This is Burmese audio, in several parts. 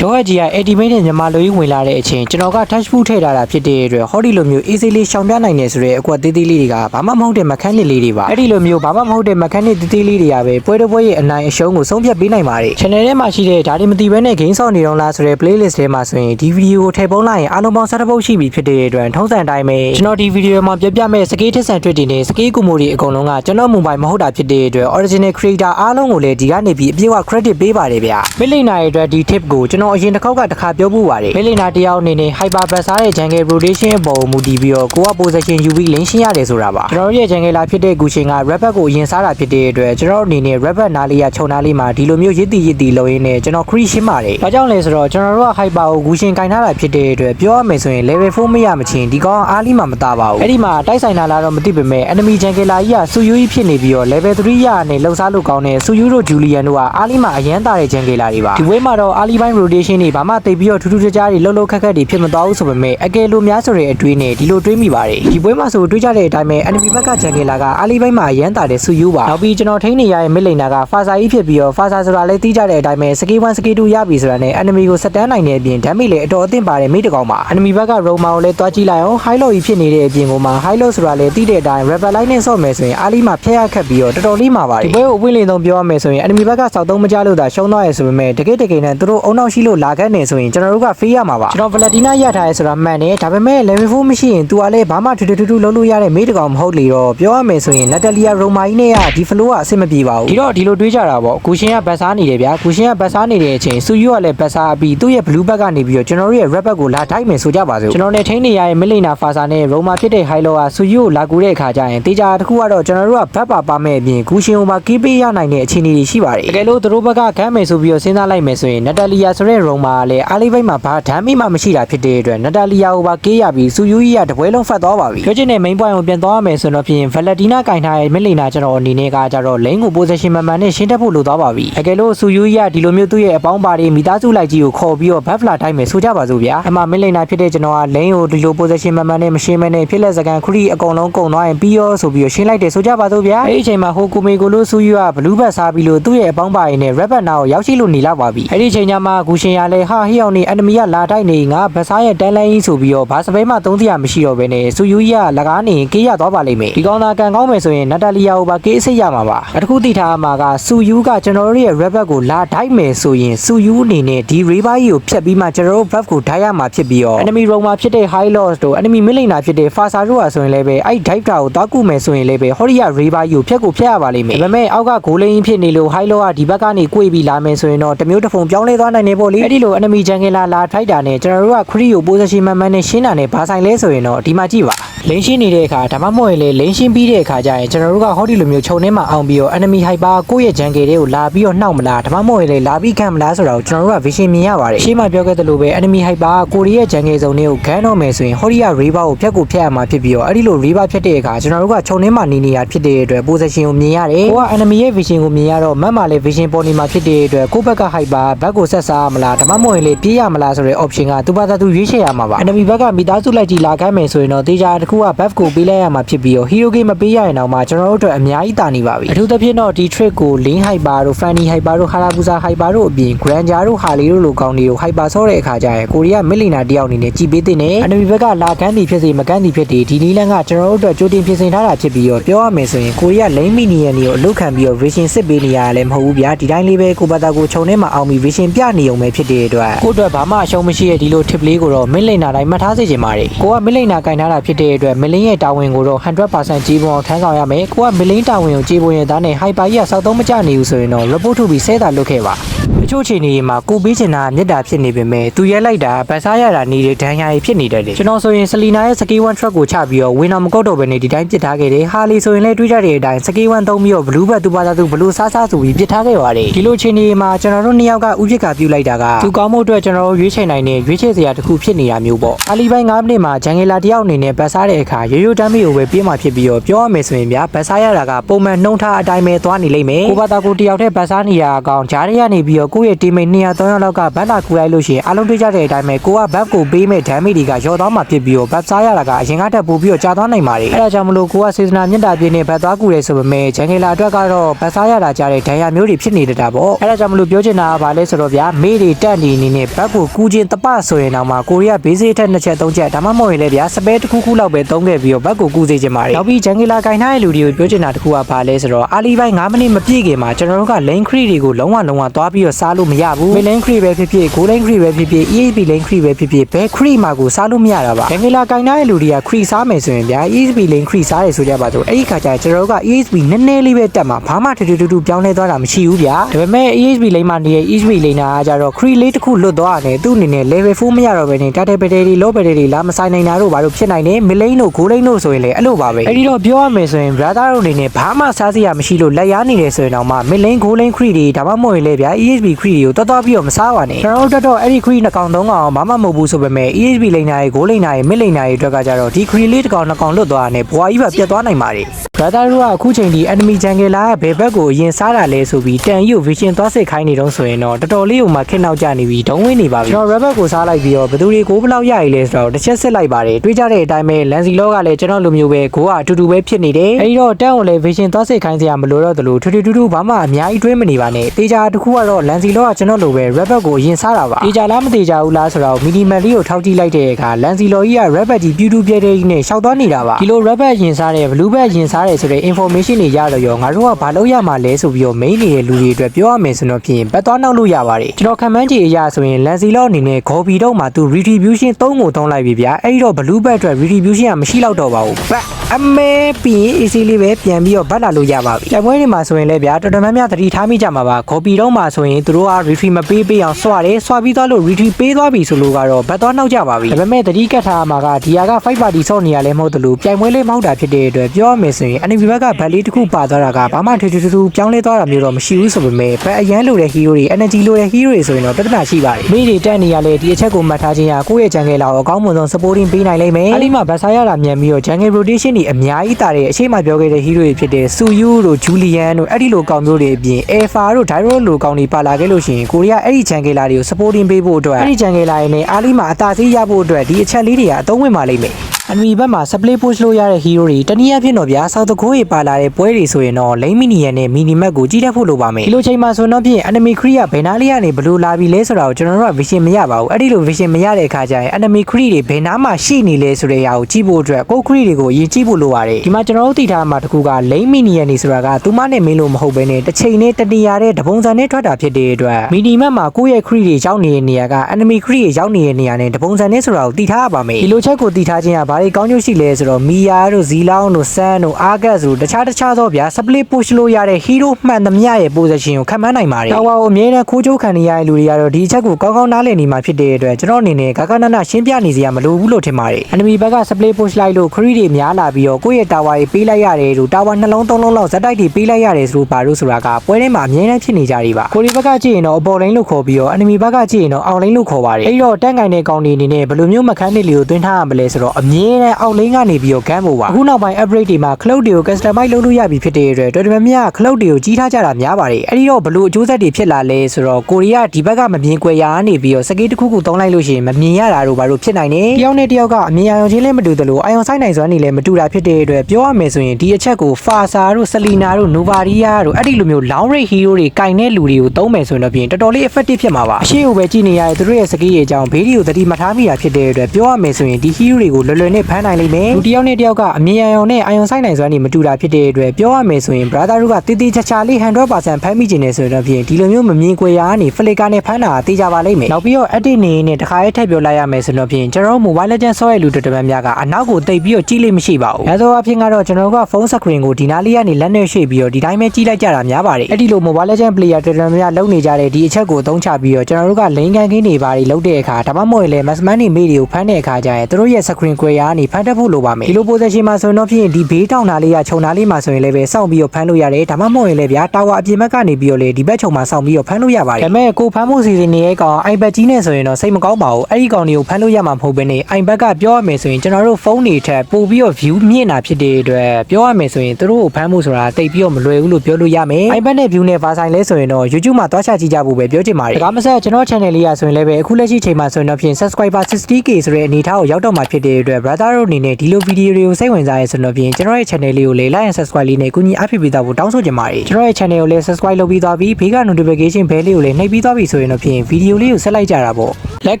ဂျောဟက်ဂျီက80မိနစ်မြန်မာလိုကြီးဝင်လာတဲ့အချိန်ကျွန်တော်က touch foot ထည့်ထားတာဖြစ်တဲ့အတွက်ဟောဒီလိုမျိုး easy လေးရှောင်ပြနိုင်နေဆိုတဲ့အကွက်သေးသေးလေးတွေကဘာမှမဟုတ်တဲ့ mechanic လေးတွေပါအဲ့ဒီလိုမျိုးဘာမှမဟုတ်တဲ့ mechanic သေးသေးလေးတွေကပဲပွဲတစ်ပွဲရဲ့အနိုင်အရှုံးကိုဆုံးဖြတ်ပေးနိုင်ပါတယ် channel ထဲမှာရှိတဲ့ဒါတွေမသိဘဲနဲ့ game ဆော့နေတော့လားဆိုတဲ့ playlist ထဲမှာဆိုရင်ဒီဗီဒီယိုကိုထည့်ပုံးလိုက်ရင်အားလုံးပေါင်း7ပုတ်ရှိပြီဖြစ်တဲ့အတွက်ထုံးစံတိုင်းပဲကျွန်တော်ဒီဗီဒီယိုမှာပြပြမဲ့စကေးထစ်ဆန်ထွတ်တင်နဲ့စကေးကူမိုတွေအကုန်လုံးကကျွန်တော်မူပိုင်မဟုတ်တာဖြစ်တဲ့အတွက် original creator အားလုံးကိုလည်းဒီကနေပြီးအပြည့်အဝ credit ပေးပါတယ်ဗျာမစ်လီနာရဲ့အတွက်ဒီ tip ကိုကျွန်တော်အရင်တစ်ခေါက်ကတစ်ခါပြောဖို့ပါတယ်မစ်လီနာတယောက်အနေနဲ့ hyper bass စားတဲ့ jungle rotation အပေါ်မူတည်ပြီးတော့ကိုက position ယူပြီးလင်းရှင်းရတယ်ဆိုတာပါကျွန်တော်ရဲ့ jungle လာဖြစ်တဲ့ဂူရှင်က rabbit ကိုအရင်စားတာဖြစ်တဲ့အတွက်ကျွန်တော်အနေနဲ့ rabbit နားလေးရခြုံနားလေးမှာဒီလိုမျိုးရစ်တီရစ်တီလုံရင်းနဲ့ကျွန်တော် crease ရှင်းပါတယ်ဘာကြောင့်လဲဆိုတော့ကျွန်တော်တို့က hyper ကိုဂူရှင်ကင်ထားတာဖြစ်တဲ့အတွက်ပြောရမယ်ဆိုရင် level 4မရမချင်းဒီကောင်အားလီမှမတာပါဘူးအဲ့ဒီမှာတိုက်ဆိုင်လာလာတော့မသိပေမဲ့ enemy jungle လာကြီးကဆူယူကြီးဖြစ်နေပြီးတော့ level 3ရနဲ့လှုပ်ရှားလို့ကောင်းတဲ့ဆူယူတို့ Julian တို့ကအားလီမှအရန်တာတဲ့ jungle လာတွေပါဒီဝဲမှာတော့အားလီပိုင်း rotation တွေဘာမှသိပ်ပြီးတော့ထူးထူးခြားခြားတွေလှုပ်လှုပ်ခက်ခက်တွေဖြစ်မသွားဘူးဆိုပေမဲ့အကယ်လို့များဆိုတဲ့အတွေးနဲ့ဒီလိုတွေးမိပါတယ်ဒီပွဲမှာဆိုတွေးကြတဲ့အတိုင်းပဲ enemy ဘက်က jungle လာကအားလီပိုင်းမှာအရန်တာတဲ့ဆူယူပါနောက်ပြီးကျွန်တော်ထိန်းနေရတဲ့ mid laner က Faza ကြီးဖြစ်ပြီးတော့ Faza ဆိုတာလည်းသိကြတဲ့အတိုင်းပဲစကေး1စကေး2ရပြီဆိုတာနဲ့ enemy ကိုစတန်းနိုင်တဲ့အပြင် damage လည်းအတော်အသင့်ပါတယ်မိတကောင်ပါ enemy ဘက်က Roma ကိုလည်းတွားကြည့်လိုက်အောင် high low ကြီးဖြစ်နေတဲ့အပြင်ကိုမှ high low ဆိုတာလည်းသိတဲ့အတိုင်း rebel line နဲ့ဆော့မယ်ဆိုရင်အားလီမှာဖျက်ရခက်ပြီးတော့တော်တော်လေးမှာပါတယ်ဒီပွဲကိုအပွင့်လင်းဆုံးပြောရမယ်ဆိုရင် enemy ဘက်ကစောက်သုံးမကြလို့သာရှုံးသွားရဆိုပေမဲ့တကယ်တကယ်နဲ့သူတို့အုံနောက်ရှိလို့လာခဲ့နေဆိုရင်ကျွန်တော်တို့ကဖေးရမှာပါကျွန်တော် Valentina ရထားရဲဆိုတာမှန်တယ်ဒါပေမဲ့ level 4မရှိရင် तू ကလည်းဘာမှထူးထူးထူးထူးလုံးလို့ရတဲ့မိတကောင်မဟုတ်လေတော့ပြောရမယ်ဆိုရင် Natalia Roma ကြီးနဲ့ကဒီ flow ကအဆင်မပြေပါဘူးဒီတော့ဒီလိုတွေးကြတာပေါ့ဂူရှင်ကဘတ်စားနေတယ်ဗျာဂူရှင်ကဘတ်စားနေတဲ့အချိန်ဆူယူကလည်းဘတ်စားပြီးသူ့ရဲ့ blue back ကနေပြီးတော့ကျွန်တော်တို့ရဲ့ red back ကိုလာတိုက်မယ်ဆိုကြပါစို့ကျွန်တော်နဲ့ထိန်းနေရတဲ့ Melina Fasa နဲ့ Roma ဖြစ်တဲ့ Hilo ကဆူယူကိုလာကူတဲ့အခါကျရင်တေချာတစ်ခုကတော့ကျွန်တော်တို့ကဘတ်ပါပါမဲ့အပြင်ဂူရှင်ကိုပါကီးပေးရနိုင်တဲ့အခြေအနေတွေရှိပါတယ်တကယ်လို့သူတို့ဘက်ကခမ်းမယ်ဆိုပြီးတော့စဉ်းစားလိုက်မယ်ဆိုရင် Natalia ဆိုတဲ့ Roma ကလည်းအားလေးဘိတ်မှာဘာဓမ်းမိမှမရှိတာဖြစ်တဲ့အတွက် Natalia ကိုပါကေးရပြီးဆူယူကြီးကတပွဲလုံးဖတ်သွားပါပြီပြောချင်တဲ့ main point ကိုပြန်သွားရမယ်ဆိုတော့ဖြင့် Valentina ကင်ထားတဲ့ Melina ကျွန်တော်အနေနဲ့ကကြတော့ lane ကို position မှန်မှန်နဲ့ရှင်းတတ်ဖို့လိုသွားပါပြီတကယ်လို့ဆူယူကြီးကဒီလိုမျိုးသူ့ရဲ့အပေါင်းပါတွေမိသားစုလိုက်ကြီးကိုခေါ်ပြီးတော့ buff လာတိုင်းမယ်ဆိုကြပါစို့ဗျာအမှ Melina ဖြစ်တဲ့ကျွန်တော်က lane ကိုဒီလို position မှန်မှန်နဲ့မရှင်းမနဲ့ဖြစ်လက်စကန်ခရီးအကုန်လုံးကုန်သွားရင်ပြီးရောဆိုပြီးတော့ရှင်းလိုက်တယ်ဆိုကြပါစို့ဗျာအဲ့ဒီအချိန်မှာဟိုကူမေကိုလို့ဆူယူက blue bat စားပြီးလို့သူ့ရဲ့အပေါင်းပါတွေနဲ့ red bat နာကိုရောက်ရှိလို့နေလာပါပြီအဲ့ဒီအချိန်ညမှာဂူရှင်ရလဲဟာဟိအောင်နေ enemy ကလာတိုက်နေငါဘတ်စားရဲ့တန်းလိုင်းကြီးဆိုပြီးတော့ဘာစပဲမှသုံးစရာမရှိတော့ဘဲနဲ့ဆူယူကြီးကလကားနေကေးရသွားပါလိမ့်မယ်ဒီကောင်သာကန်ကောင်းမယ်ဆိုရင်နတာလီယာကိုပါကေးအစိတ်ရမှာပါအခုခုသိထားမှာကဆူယူကကျွန်တော်တို့ရဲ့ red bat ကိုလာတိုက်မယ်ဆိုရင်ဆူယူအနေနဲ့ဒီ river ကြီးကိုဖျက်ပြီးမှကျွန်တော်တို့ buff ကိုဓာတ်ရမှာဖြစ်ပြီးတော့ enemy roam မှာဖြစ်တဲ့ high loss တို့ enemy mid laner ဖြစ်တဲ့ fasa တို့ဟာဆိုရင်လည်းပဲအဲ့ dive တာကိုတောက်ကူမယ်ဆိုရင်လည်းပဲဟောရီယာ river ကြီးကိုဖျက်ကိုဖျက်ရပါလိမ့်မယ်ဒါပေမဲ့အောက်ကဂိုးလိန်ဖြစ်နေလို့ high low ကဒီဘက်ကနေ꿰ပြီးလာမယ်ဆိုရင်တော့တမျိုးတစ်ဖုံပြောင်းလဲသွားနိုင်နေပေါ့လေအဲ့ဒီလို enemy jungle လာလာထိုက်တာနဲ့ကျွန်တော်တို့ကခရီးကို position မှန်မှန်နဲ့ရှင်းတာနဲ့ဘာဆိုင်လဲဆိုရင်တော့ဒီမှာကြည့်ပါလိန်ရှင်းနေတဲ့အခါဒါမှမဟုတ်ရင်လေလိန်ရှင်းပြီးတဲ့အခါကျရင်ကျွန်တော်တို့ကဟောဒီလိုမျိုးခြုံထဲမှာအောင်ပြီးတော့ enemy hyper ကိုယ့်ရဲ့ jungle တွေကိုလာပြီးတော့နှောက်မလားဒါမှမဟုတ်ရင်လေလာပြီးခံမလားဆိုတာကိုကျွန်တော်တို့က vision မြင်ရပါတယ်ရှေ့မှာပြောခဲ့သလိုပဲ enemy hyper ကိုရီးရဲ့ jungle ဇုံတွေကိုဂန်းတော့မယ်ဆိုရင်ဟောဒီယာ river ကိုဖြတ်ကိုဖြတ်ရမှာဖြစ်ပြီးတော့အဲ့ဒီလို river ဖြတ်တဲ့အခါကျွန်တော်တို့ကခြုံထဲမှာနေနေရဖြစ်တဲ့အတွက် position ကိုမြင်ရတယ်ကိုက enemy ရဲ့ vision ကိုမြင်ရတော့မတ်မှာလည်း vision ပေါ်နေမှာဖြစ်တဲ့အတွက်ကိုယ့်ဘက်က hyper ဘက်ကိုဆက်စားမလားဒါမှမဟုတ်ရင်လေပြေးရမလားဆိုတဲ့ option ကသူ့ဘာသာသူရွေးချယ်ရမှာပါ enemy ဘက်ကမိသားစုလိုက်ကြည့်လာခိုင်းမယ်ဆိုရင်တော့တေချာတစ်ခုက buff ကိုပေးလိုက်ရမှာဖြစ်ပြီးတော့ hero game မပေးရရင်တော့မှကျွန်တော်တို့အတွက်အများကြီးတာနေပါပြီအထူးသဖြင့်တော့ဒီ trick ကို link hyper တို့ fanny hyper တို့ harabusa hyper တို့အပြင် granger တို့ harley တို့လိုကောင်းတွေကို hyper ဆော့တဲ့အခါကျရင်ကိုရီးယား millionaire တယောက်အနေနဲ့ကြည်ပေးတဲ့နဲ့ enemy ဘက်ကလာကန်းတီဖြစ်စေမကန်းတီဖြစ်တယ်ဒီနီးလန်းကကျွန်တော်တို့အတွက်ကြိုတင်ပြင်ဆင်ထားတာဖြစ်ပြီးတော့ပြောရမယ်ဆိုရင်ကိုရီးယား lane minion တွေကိုအလုတ်ခံပြီးတော့ vision စစ်ပေးနေရတာလည်းမဟုတ်ဘူးဗျာဒီတိုင်းလေးပဲကိုဘတာကိုခြုံထဲမှာအောင်ပြီး vision ပြနေုံပဲဖြစ်တဲ့အတွက်ကိုအတွက်ဘာမှအရှုံးမရှိတဲ့ဒီလို tip လေးကိုတော့ millionaire တိုင်းမှတ်ထားစေချင်ပါတယ်ကိုက millionaire ကင်ထားတာဖြစ်တဲ့အတွက် million ရဲ့တာဝန်ကိုတော့100%ကြီးပုံအောင်ထမ်းဆောင်ရမယ်ကိုက million တာဝန်ကိုကြီးပုံရဲ့သားနဲ့ hyper ကြီးကစောက်သုံးမကြနေဘူးဆိုရင်တော့ report ထုတ်ပြီးဆဲတာလုပ်ခဲ့ပါအ ချို့ချိန်တွေမှာကိုပေးချင်တာမြတ်တာဖြစ်နေပေမဲ့သူရဲလိုက်တာဗတ်စားရတာနေတဲ့ဒဏ်ရာကြီးဖြစ်နေတယ်လေကျွန်တော်ဆိုရင်စလီနာရဲ့စကီး1 truck ကိုချပြီးတော့ဝင်အောင်မကုတ်တော့ဘဲနဲ့ဒီတိုင်းပစ်ထားခဲ့တယ်ဟာလီဆိုရင်လည်းတွေးကြတဲ့အတိုင်းစကီး1သုံးပြီးတော့ဘလူးဘတ်သူပါသားသူဘလူးစားစားဆိုပြီးပစ်ထားခဲ့ပါတယ်ဒီလိုချိန်တွေမှာကျွန်တော်တို့နှစ်ယောက်ကဥပစ်ကပြုတ်လိုက်တာကသူကောင်းမှုအတွက်ကျွန်တော်တို့ရွေးချယ်နိုင်တဲ့ရွေးချယ်စရာတစ်ခုဖြစ်နေတာမျိုးပေါ့အလီပိုင်း9မိနစ်မှာဂျန်ဂေလာတယောက်အနေနဲ့ဗတ်စားတဲ့အခါရိုးရိုးတမ်းမီကိုပဲပြေးမှဖြစ်ပြီးတော့ပြောရမယ်ဆိုရင်ဗျာဗတ်စားရတာကပုံမှန်နှုံထားအတိုင်းပဲသွားနေလိမ့်မယ်ကိုပါတာကိုတယောက်တည်းဗတ်စားနေရအကောင်ဂျားတွေကနေပြီးတော့ကိုကိုယ့်ရဲ့ teammate 200 300လောက်ကဘတ်လာကူလိုက်လို့ရှိရင်အားလုံးတွေ့ကြတဲ့အတိုင်းပဲကိုကဘတ်ကိုပေးမဲ့ damage တွေကရော့သွားမှာဖြစ်ပြီးတော့ဘတ်စားရတာကအရင်ကတက်ပို့ပြီးတော့ကြာသွားနိုင်ပါတယ်အဲဒါကြောင့်မလို့ကိုကစေစနာမြင့်တာပြင်းနဲ့ဘတ်သွားကူရဲဆိုပေမဲ့ဂျန်ဂေလာအတွက်ကတော့ဘတ်စားရတာကြတဲ့ဒဏ်ရာမျိုးတွေဖြစ်နေတတ်တာပေါ့အဲဒါကြောင့်မလို့ပြောချင်တာကဘာလဲဆိုတော့ဗျာမေးတွေတက်နေနေနဲ့ဘတ်ကိုကူးခြင်းတပဆိုရင်တော့မှကိုရီးယားဘေးစစ်ထက်နှစ်ချက်သုံးချက်ဒါမှမဟုတ်ရင်လည်းဗျာစပယ်တစ်ခုခုလောက်ပဲသုံးခဲ့ပြီးတော့ဘတ်ကိုကူးစေချင်ပါတယ်နောက်ပြီးဂျန်ဂေလာကင်ထားတဲ့လူတွေကိုပြောချင်တာတစ်ခုကဘာလဲဆိုတော့အာလီပိုင်း9မိနစ်မပြည့်ခင်မှာကျွန်တော်တို့က lane cree တွေကိုလုံးဝလုံးဝသွားပြီးတော့စားလို့မရဘူး mid lane cree ပဲဖြစ်ဖြစ် goal lane cree ပဲဖြစ်ဖြစ် ESP lane cree ပဲဖြစ်ဖြစ်ဘယ် cree မှာကိုစားလို့မရတာပါဂျန်ဂေလာကင်ထားတဲ့လူတွေက cree စားမယ်ဆိုရင်ဗျာ ESP lane cree စားတယ်ဆိုကြပါတော့အဲ့ဒီခါကျကျွန်တော်တို့က ESP နည်းနည်းလေးပဲတက်မှာဘာမှထူးထူးထူးထူးပြောင်းလဲသွားတာမရှိဘူးဗျာဒါပေမဲ့ ESP lane မှာနေတဲ့ ESP lane ကကြတော့ cree လေးတစ်ခုလွတ်သွားတယ်သူ့အနေနဲ့ level 4မရတော့ဘဲနဲ့ data battery low battery လာမဆိုင်နိုင်တာတို့ဘာလို့ဖြစ်နိုင်တယ် mid lane တို့ goal lane တို့ဆိုရင်လည်းအဲ့လိုပါပဲအဲ့ဒီတော့ပြောရမယ်ဆိုရင် brother တို့အနေနဲ့ဘာမှစားစရာမရှိလို့လက်ရနေတယ်ဆိုရင်တော့မှ mid lane goal lane cree တွေဒါမှမဟုတ်ရင်လည်းဗျာ ESP cree တွေကိုတော်တော်ပြီးတော့မစားပါနဲ့ကျွန်တော်တို့တော့အဲ့ဒီ cree နှစ်ကောင်သုံးကောင်ဘာမှမဟုတ်ဘူးဆိုပေမဲ့ ESP lane တွေ goal lane တွေ mid lane တွေအတွက်ကကြတော့ဒီ cree လေးတစ်ကောင်နှစ်ကောင်လွတ်သွားတာနဲ့ဘွာကြီးပဲပြတ်သွားနိုင်ပါတယ် brother တို့ကအခုချိန်ဒီ enemy jungle လာဘယ်ဘက်ကိုအရင်စားတာလဲဆိုပြီးတန်ယူ vision သွားစိတ်ခိုင်းနေတော့ဆိုရင်တော့တော်တော်လေးကိုမှခက်နောက်ကျနေပြီးဒုံးဝင်းနေပါပြီကျွန်တော် rebel ကိုစားလိုက်ပြီးတော့ဘယ်သူတွေကိုဘယ်လောက်ရရည်လဲဆိုတော့တစ်ချက်စစ်လိုက်ပါတယ်တွေးကြတဲ့အတိုင်းပဲ lancy law ကလည်းကျွန်တော်လိုမျိုးပဲကိုကအတူတူပဲဖြစ်နေတယ်အဲဒီတော့တန်ကိုလည်း vision သွားစိတ်ခိုင်းစရာမလိုတော့သလိုထူးထူးထူးထူးဘာမှအများကြီးတွေးမနေပါနဲ့တေချာတစ်ခုကတော့ lancy law ကကျွန်တော်လိုပဲ rebel ကိုအရင်စားတာပါတေချာလားမတေချာဘူးလားဆိုတော့ minimal လေးကိုထောက်ကြည့်လိုက်တဲ့အခါ lancy law ကြီးက rebel ကြီးပြူးတူးပြဲတဲ့ကြီးနဲ့ရှောက်သွားနေတာပါဒီလို rebel ရင်စားတယ် blue bag ရင်စားတယ်ဆိုတဲ့ information တွေရတော့ရောငါတို့ကဘာလို့ရမှာလဲဆိုပြီးတော့ main နေတဲ့လူတွေအတွက်ပြောရမယ်ဆိုတော့ဖြင့်ဘတ်သွားနောက်လို့ရပါတယ်ကျွန်တော်ခံမှန်းကြည့်အရဆိုရင် lancy law အနေနဲ့ဂေါ်ဘီတော့မှသူ retribution 3ကိုသုံးလိုက်ပြီဗျာအဲ့ဒီတော့ blue bag အတွက် retribution ကမရှိတော့တော့ပါဘူးဘတ်အမဲပြီးရင် easy လေးပဲပြန်ပြီးတော့ဗတ်လာလို့ရပါပြီ။တိုက်ပွဲတွေမှာဆိုရင်လည်းဗျာတော်တော်များများသတိထားမိကြမှာပါ။ခေါ်ပီတော့မှာဆိုရင်သူတို့က retrieve မပေးပေးအောင်စွာတယ်။စွာပြီးသွားလို့ retrieve ပေးသွားပြီဆိုလို့ကတော့ဗတ်သွားနောက်ကြပါပြီ။ဒါပေမဲ့သတိကတ်ထားမှာကဒီဟာက5 party ဆော့နေရလဲမဟုတ်တလို့ပြိုင်ပွဲလေးမဟုတ်တာဖြစ်တဲ့အတွက်ပြောရမယ်ဆိုရင် enemy ဘက်ကဗတ်လေးတစ်ခုပါသွားတာကဘာမှထူးထူးထူးထူးပြောင်းလဲသွားတာမျိုးတော့မရှိဘူးဆိုပေမဲ့ဗတ်အရန်လိုတဲ့ hero တွေ energy လိုတဲ့ hero တွေဆိုရင်တော့ပြဿနာရှိပါတယ်။မိတွေတက်နေရလဲဒီအချက်ကိုမှတ်ထားခြင်းဟာကိုယ့်ရဲ့ jungle လောက်အကောင်းမွန်ဆုံး supporting ပေးနိုင်လိမ့်မယ်။အဲဒီမှာဗတ်စားရတာမြန်ပြီးတော့ jungle rotation တွေအများကြီးတာတဲ့အရှိမပြောခဲ့တဲ့ hero တွေဖြစ်တဲ့ဆူယူတို့ဂျူလီယန်တို့အဲ့ဒီလိုကောင်မျိုးတွေအပြင်အယ်ဖာတို့ဒိုင်ရိုလိုကောင်တွေပါလာခဲ့လို့ရှိရင်ကိုရီးယားအဲ့ဒီဂျန်ဂေလာတွေကို supporting ပေးဖို့အတွက်အဲ့ဒီဂျန်ဂေလာတွေနဲ့အားလီမှာအသာစီးရဖို့အတွက်ဒီအချက်လေးတွေကအသုံးဝင်ပါလိမ့်မယ်အန်မီဘက်မှာ supply push လို့ရတဲ့ hero တွေတနည်းအားဖြင့်တော့ဗျာဆောက်တကိုးတွေပါလာတဲ့ပွဲတွေဆိုရင်တော့ lane minion နဲ့ mini map ကိုကြီးတတ်ဖို့လိုပါမယ်ဒီလိုချိန်မှာဆိုတော့ဖြင့် enemy cree ကဘယ်နားလေးကနေဘလို့လာပြီလဲဆိုတာကိုကျွန်တော်တို့က vision မရပါဘူးအဲ့ဒီလို vision မရတဲ့အခါကျရင် enemy cree တွေဘယ်နားမှာရှိနေလဲဆိုတဲ့အရာကိုကြည့်ဖို့အတွက်ကို cree တွေကိုအရင်ကြည့်ဖို့လိုပါတယ်ဒီမှာကျွန်တော်တို့သိထားမှာတစ်ခုက lane minion တွေဆိုတာကသူမနဲ့မင်းလို့မဟုတ်ဘဲနဲ့တစ်ချိန်နဲ့တနေရာတဲ့တပုံစံနဲ့ထွက်တာဖြစ်တဲ့အတွက် mini map မှာကိုယ့်ရဲ့ cree တွေရောက်နေတဲ့နေရာက enemy cree တွေရောက်နေတဲ့နေရာနဲ့တပုံစံနဲ့ဆိုတာကိုသိထားရပါမယ်ဒီလိုချက်ကိုသိထားခြင်းကဘာတွေကောင်းကျိုးရှိလဲဆိုတော့မီယာတို့ဇီလောင်းတို့ဆန်းတို့အာဂတ်တို့တခြားတခြားသောဗျာ split push လို့ရတဲ့ hero မှန်သမျှရဲ့ position ကိုခံမှန်းနိုင်ပါတယ်။တောင်ဝါကိုအမြဲတမ်းခိုးချိုးခံနေရတဲ့လူတွေကတော့ဒီအချက်ကိုကောင်းကောင်းနားလည်နေမှာဖြစ်တဲ့အတွက်ကျွန်တော်အနေနဲ့ဂါဂနာနာရှင်းပြနေစရာမလိုဘူးလို့ထင်ပါတယ်။ enemy ဘက်က split push လိုက်လို့ cree တွေများလာပြီးတော့ကိုယ့်ရဲ့ tower တွေပေးလိုက်ရတယ်လို့ tower နှလုံးသုံးလုံးလောက်ဇက်တိုက်တွေပေးလိုက်ရတယ်ဆိုလို့ဘာလို့ဆိုတာကပွဲထဲမှာအမြဲတမ်းဖြစ်နေကြတွေပါ။ကိုရီဘက်ကကြည့်ရင်တော့အပေါ်လိန်လို့ခေါ်ပြီးတော့ enemy ဘက်ကကြည့်ရင်တော့အောက်လိန်လို့ခေါ်ပါတယ်။အဲဒီတော့တန့်ကင်တဲ့ကောင်တွေအနေနဲ့ဘယ်လိုမျိုး mechanic တွေကိုသွင်းထားရမလဲဆိုတော့အမြဲတမ်းအောက်လိန်ကနေပြီးတော့ gun ဖို့ပါအခုနောက်ပိုင်း upgrade တွေမှာ cloud တွေကို customize လုပ်လို့ရပြီဖြစ်တဲ့အတွက်တော်တော်များများ cloud တွေကိုကြီးထားကြတာများပါတယ်အဲဒီတော့ဘလို့အကျိုးဆက်တွေဖြစ်လာလဲဆိုတော့ကိုရီးယားဒီဘက်ကမမြင်ကွယ်ရာကနေပြီးတော့စကေးတစ်ခုခုသုံးလိုက်လို့ရှိရင်မမြင်ရတာတို့ဘာလို့ဖြစ်နိုင်တယ်တယောက်နဲ့တယောက်ကအမြင်အာရုံချင်းလည်းမတူသလိုအာရုံဆိုင်နိုင်စွမ်းနေလည်းမတူတာဖြစ်တဲ့အတွက်ပြောရမယ်ဆိုရင်ဒီအချက်ကို Fasa တို့ Selina တို့ Novaria တို့အဲ့ဒီလိုမျိုး long range hero တွေကင်တဲ့လူတွေကိုသုံးမယ်ဆိုရင်တော့ပြင်တော်တော်လေး effective ဖြစ်မှာပါအရှိကိုပဲကြည့်နေရတဲ့သူတို့ရဲ့စကေးရဲ့အကြောင်းဘေးဒီကိုသတိမထားမိတာဖြစ်တဲ့အတွက်ပြောရမယ်ဆိုရင်ဒီ hero တွေကိုလွယ်လွယ်နဲ့ဖမ်းနိုင်လိမ့်မယ်လူတယောက်နဲ့တယောက်ကအမြင်အာရုံနဲ့အာရုံဆိုင်နိုင်စွမ်းနေမတူတာဖြစ်တဲ့အတွက်ပြောရမယ်ဆိုရင် brother တို့ကတည်တည်ချာချာလေး100%ဖမ်းမိခြင်းနဲ့ဆိုရင်တော့ဖြင့်ဒီလိုမျိုးမမြင်ကွယ်ရာကနေ flicker နဲ့ဖမ်းတာတေးကြပါလိမ့်မယ်နောက်ပြီးတော့ edit နေနဲ့တခါရဲထည့်ပြောလိုက်ရမယ်ဆိုတော့ဖြင့်ကျွန်တော် mobile legend ဆော့ရဲ့လူတွေတပန်းများကအနောက်ကိုတိတ်ပြီးတော့ကြီးလိမ့်မရှိပါဘူးအဲဆိုအဖြစ်ကတော့ကျွန်တော်ကဖုန်း screen ကိုဒီနားလေးကနေလက်နဲ့ရွှေ့ပြီးတော့ဒီတိုင်းပဲကြီးလိုက်ကြတာများပါတယ်အဲ့ဒီလို mobile legend player တော်တော်များများလုံနေကြတဲ့ဒီအချက်ကိုအသုံးချပြီးတော့ကျွန်တော်တို့က lane ကန်ခင်းတွေပါတွေလုပ်တဲ့အခါဒါမှမဟုတ်လည်း mass man တွေမေးတွေကိုဖမ်းတဲ့အခါကျရင်တို့ရဲ့ screen query ကနေဖမ်းတက်ဖို့လိုပါမယ်ဒီလို position မှာဆိုရင်တော့ဖြင့်ဒီဘေးတောင်နာလေးကခြုံနာလေးမှာဆိုရင်လည်းပဲစောင့်ပြီးတော့ဖမ်းလို့ရတယ်ဒါမှမဟုတ်ရင်လည်းဗျာတာဝါအပြင်ဘက်ကနေပြီးတော့လေဒီဘက်ခြုံမှာစောင့်ပြီးတော့ဖမ်းလို့ရပါတယ်ဒါပေမဲ့ကိုဖမ်းဖို့စီစဉ်နေတဲ့ကောင် iPad ကြီးနဲ့ဆိုရင်တော့စိတ်မကောင်းပါဘူးအဲ့ဒီကောင်တွေကိုဖမ်းလို့ရမှာမဟုတ်ဘဲနဲ့ iPad ကပြောရမယ်ဆိုရင်ကျွန်တော်တို့ဖုန်းတွေထက်ပိုပြီးတော့ view မြင့်တာဖြစ်တဲ့အတွက်ပြောရမယ်ဆိုရင်သူတို့ကိုဖမ်းဖို့ဆိုတာတိတ်ပြီးတော့မလွယ်ဘူးလို့ပြောလို့ရမယ် iPad နဲ့ view နဲ့ဘာဆိုင်လဲဆိုရင်တော့ YouTube မှာသွားချကြည့်ကြဖို့ပဲပြောချင်ပါတယ်ဒါကမဆက်ကျွန်တော် channel လေးရဆိုရင်လည်းပဲအခုလက်ရှိချိန်မှာဆိုရင်တော့ဖြင့် subscriber 60k ဆိုတဲ့အနေအထားကိုရောက်တော့မှာဖြစ်တဲ့အတွက် brother တို့အနေနဲ့ဒီလိုဗီဒီယိုတွေကိုစိတ်ဝင်စားရဲဆိုတော့ဖြင့်ကျွန်တော်ရဲ့ channel လေးကိုလည်း like and subscribe လေးနဲ့ကူညီအားပေးပေးသားဖို့တောင်းဆိုချင်ပါတယ်ကျွန်တော်ရဲ့ channel ကိုလည်း subscribe လုပ်ပြီးသွားပြီးဘေးက notification bell လေးကိုလည်းနှိပ်ပြီးသွားပြီဆိုရင်တော့ဖြင့်ဗီဒီယိုလေးကိုဆက်လိုက်ကြတာပေါ့ လက်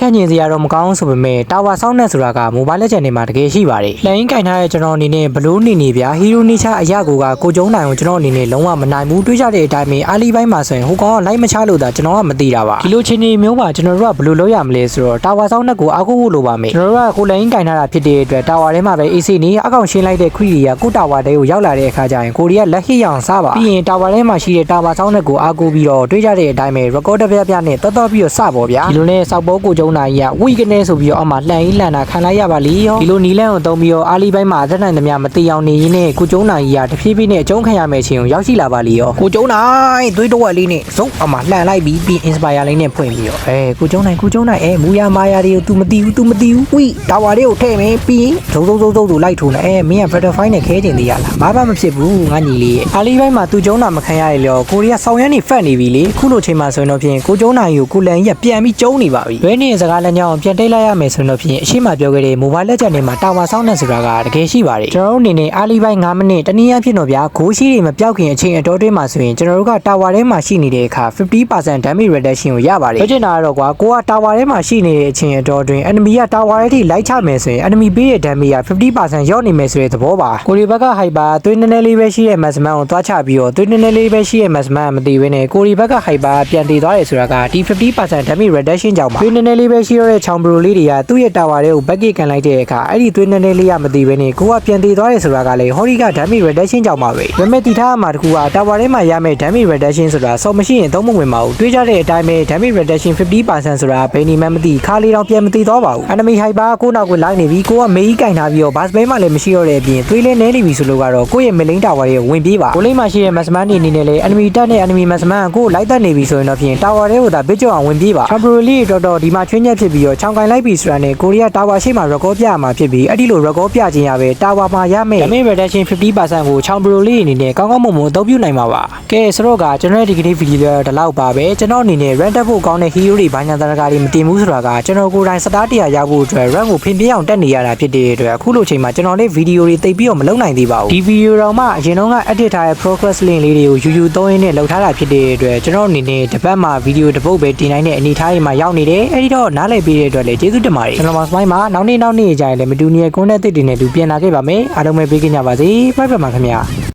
ခံကျင်စရာတော့မကောင်းဆိုပေမဲ့ tower sound နဲ့ဆိုတာက mobile legend တွေမှာတကယ်ရှိပါတယ်လိုင်းကင်ထားတဲ့ကျွန်တော်အနေနဲ့ဘလို့နေနေဗျာ hero nature အရာကိုကကိုကျုံနိုင်ကိုကျွန်တော်အနေနဲ့လုံးဝမနိုင်ဘူးတွေးကြတဲ့အတိုင်းပဲအားလီပိုင်းမှာဆိုရင်ဟိုကောင်ကလိုက်မချလို့တာကျွန်တော်ကမသိတာပါဒီလိုချင်းနေမျိုးပါကျွန်တော်တို့ကဘလို့လုပ်ရမလဲဆိုတော့ tower sound နဲ့ကိုအားကိုးဖို့လိုပါမယ်ကျွန်တော်တို့ကကိုလိုင်းကင်ထားတာဖြစ်တဲ့အတွက် tower ထဲမှာပဲ AC နေအကောင်ရှင်းလိုက်တဲ့ခွီတွေကကို tower တဲကိုရောက်လာတဲ့အခါကျရင်ကိုရီးယားလက်ဟစ်ရအောင်စားပါပြီးရင် tower ထဲမှာရှိတဲ့ tower sound နဲ့ကိုအားကိုးပြီးတော့တွေးကြတဲ့အတိုင်းပဲ record တစ်ပြပြနဲ့တော်တော်ပြီးတော့စပါဗျာဒီလိုနဲ့စောက်ဘောကိုကျုံနိုင်ကြီးကဝီကနေဆိုပြီးတော့အောက်မှာလှန်ကြီးလှန်တာခံလိုက်ရပါလီရောဒီလိုနီလန်းကိုတုံးပြီးတော့အားလီပိုင်းမှာအသက်နိုင်သမျှမတိအောင်နေရင်းနဲ့ကိုကျုံနိုင်ကြီးကတဖြည်းဖြည်းနဲ့အကျုံးခံရမယ်ချင်းကိုရောက်ရှိလာပါလီရောကိုကျုံနိုင်သွေးတော့လေးနဲ့စုံအမှလှန်လိုက်ပြီးပြီး inspire လေးနဲ့ဖွင့်ပြီးတော့အဲကိုကျုံနိုင်ကိုကျုံနိုင်အဲမူရမာယာတွေကို तू မသိဘူး तू မသိဘူးဝီတာဝါလေးကိုထည့်မယ်ပြီးရင်ဇုံဇုံဇုံဇုံသူလိုက်ထိုးနေအဲမင်းက butterfly နဲ့ခဲကျင်သေးရလားဘာမှမဖြစ်ဘူးငါညီလေးအားလီပိုင်းမှာ तू ကျုံတာမခံရရလေကိုရီးယားဆောင်းရမ်းနေဖက်နေပြီလေခုလိုချိန်မှာဆိုရင်တော့ဖြင့်ကိုကျုံနိုင်ကိုကိုလန်ကြီးကပြန်ပြီးကျုံနေပါပြီ ဘဲနေစကားလမ်းကြောင်းပြန်တိတ်လိုက်ရမယ်ဆိုရင်တော့ဖြင့်အရှိမပြောခဲ့တဲ့ mobile legend တွေမှာတာဝါဆောင်းနေဆိုတာကတကယ်ရှိပါတယ်ကျွန်တော်တို့အနေနဲ့အားလီပိုင်း9မိနစ်တနည်းအားဖြင့်တော့ဗျာဂိုးရှိတွေမပြောက်ခင်အချိန်အတော်တွင်းမှာဆိုရင်ကျွန်တော်တို့ကတာဝါထဲမှာရှိနေတဲ့အခါ50% damage reduction ကိုရပါတယ်ပြောချင်တာကတော့ကွာကိုကတာဝါထဲမှာရှိနေတဲ့အချိန်အတော်တွင်း enemy ကတာဝါထဲထိလိုက်ချမယ်ဆိုရင် enemy ပေးတဲ့ damage က50%ရော့နေမယ်ဆိုတဲ့သဘောပါကိုရီဘက်က hyper သွေးနည်းနည်းလေးပဲရှိတဲ့ maximum ကိုသွားချပြီးတော့သွေးနည်းနည်းလေးပဲရှိတဲ့ maximum မသိဘဲနဲ့ကိုရီဘက်က hyper ပြန်တည်သွားတယ်ဆိုတာကဒီ50% damage reduction ကြောင့်ပါသွေးနည်းနည်းလေးပဲရှိရတဲ့ချောင်ဘရိုလေးတွေကသူ့ရဲ့တာဝါတွေကို back ကန်လိုက်တဲ့အခါအဲ့ဒီသွေးနည်းနည်းလေးကမသိဘဲနဲ့ကိုကပြန်တည်သွားတယ်ဆိုတာကလည်းဟော်ရီက damage reduction ကြောင့်ပါပဲဒါပေမဲ့တည်ထားမှာတခုကတာဝါထဲမှာရမယ့် damage reduction ဆိုတာစော်မရှိရင်သုံးမဝင်ပါဘူးတွေးကြတဲ့အတိုင်းပဲ damage reduction 50%ဆိုတာဘယ်နေမှမသိခါလေးတော့ပြန်မတည်သွားပါဘူး enemy hyper ကိုနောက်ကိုလိုက်နေပြီကိုကမေးကြီးကင်ထားပြီးတော့ bus bay မှလည်းမရှိတော့တဲ့အပြင်သွေးလေးနဲနေပြီဆိုလို့ကတော့ကိုယ့်ရဲ့မလိန်တာဝါရဲ့ဝင်ပြေးပါကိုလိမ့်မှာရှိတဲ့ maximum နေအနေနဲ့လေ enemy တက်နဲ့ enemy maximum ကိုလိုက်တက်နေပြီဆိုရင်တော့ဖြင့် tower ထဲကိုသာဘစ်ကြောအောင်ဝင်ပြေးပါ temporarily တော်တော်ဒီမှာချွင်းချက်ဖြစ်ပြီးတော့ချောင်းကင်လိုက်ပြီဆိုတာနဲ့ကိုရီးယား tower ရှိမှ record ပြရမှာဖြစ်ပြီးအဲ့ဒီလို record ပြခြင်းရပဲ tower မှာရမယ် damage reduction 50%ကို temporarily အနေနဲ့ကောင်းကောင်းမွန်မွန်အသုံးပြုနိုင်မှာပါကဲဆိုတော့ကကျွန်တော်ရဲ့ဒီကနေ့ဗီဒီယိုလေးတော့ဒီလောက်ပါပဲကျွန်တော်အနေနဲ့ rank တက်ဖို့ကောင်းတဲ့ hero တွေဘာညာတရကားတွေမတင်ဘူးဆိုတာကကျွန်တော်ကိုယ်တိုင်စတားတရားရဖို့အတွက် rank ကိုဖင်ပြင်းအောင်တက်နေရတာဖြစ်တဲ့အတွက်အခုလိုချိန်မှာကျွန်တော်လေးဗီဒီယိုတွေတိတ်ပြီးတော့မလုပ်နိုင်သေးပါဘူးဒီဗီဒီယိုတော့မှအရင်တော့က edit ထားတဲ့ progress link လေးတွေကိုယူယူသုံးရင်းနဲ့လုပ်ထားတာဖြစ်တဲ့အတွက်ကျွန်တော်အနေနဲ့တစ်ပတ်မှာဗီဒီယိုတစ်ပုတ်ပဲတင်နိုင်တဲ့အနေအထားတွေမှာရောက်နေတယ်အဲဒီတော့နားလည်ပေးတဲ့အတွက်လည်းကျေးဇူးတင်ပါတယ်ကျွန်တော်မစမိုင်းမှာနောက်နေ့နောက်နေ့ကြာရင်လည်းမတူညီတဲ့ content တွေနဲ့တူပြန်လာခဲ့ပါမယ်အားလုံးပဲပေးကြပါစေ bye bye ပါခင်ဗျာ